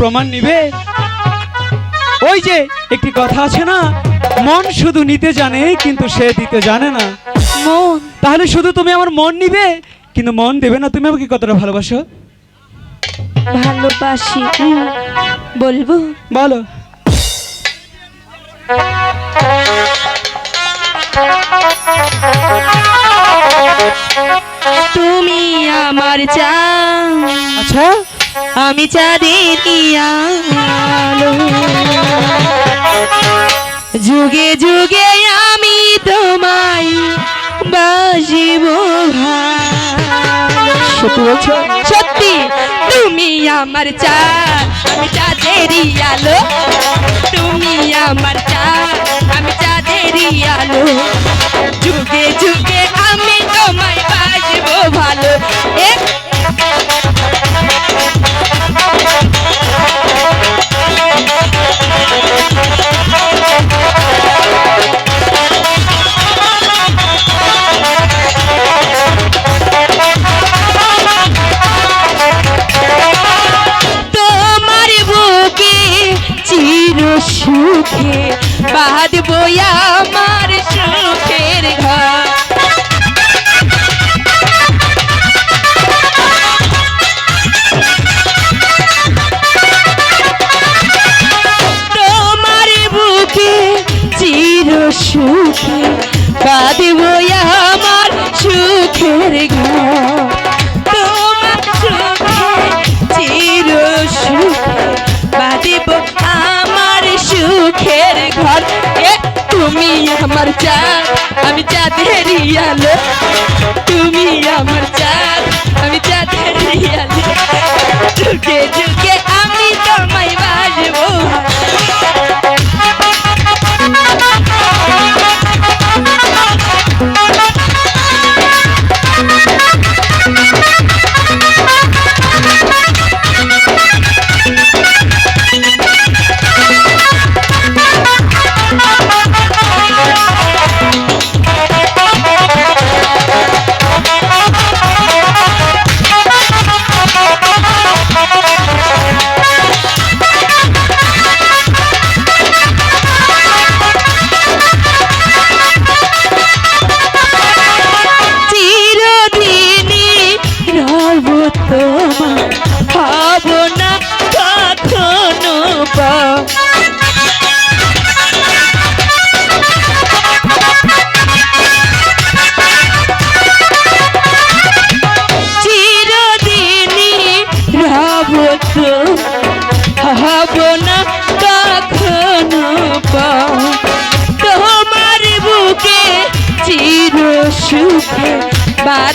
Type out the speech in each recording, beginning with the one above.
প্রমাণ নিবে? ওই যে একটি কথা আছে না? মন শুধু নিতে জানে কিন্তু সে দিতে জানে না। মন? তাহলে শুধু তুমি আমার মন নিবে? কিন্তু মন দেবে না তুমি আমাকে কতটা ভালোবাসো? ভালোবাসি। বলব? বলো। তুমি আমার চাও আচ্ছা? আমি চাঁদের আলো? যুগে যুগে আমি তোমায় বাসিব সত্যি? তুমি আমার চাঁদ, আমি চাঁদেরই আলো। তুমি আমার চাঁদ, আমি চাঁদেরই আলো। বাঁধবো আমার সুখের ঘর। তোমার বুকে চির সুখে বাঁধবো আমার সুখের আমার চাঁদ আমি চাঁদের আলো তুমি আমার চাঁদ।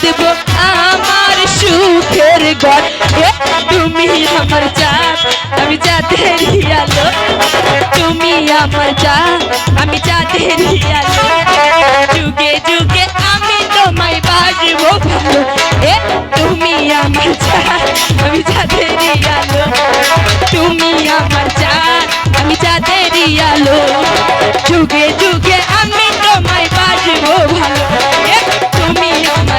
বাঁধব আমার সুখের ঘর। তুমি আমার চাঁদ, আমি চাঁদের আলো। তুমি আমার চাঁদ, আমি চাঁদের আলো। যুগে যুগে আমি তোমায় বাসবো ভালো। এ তুমি আমার চাঁদ, আমি চাঁদের আলো। তুমি আমার চাঁদ, আমি চাঁদের আলো। যুগে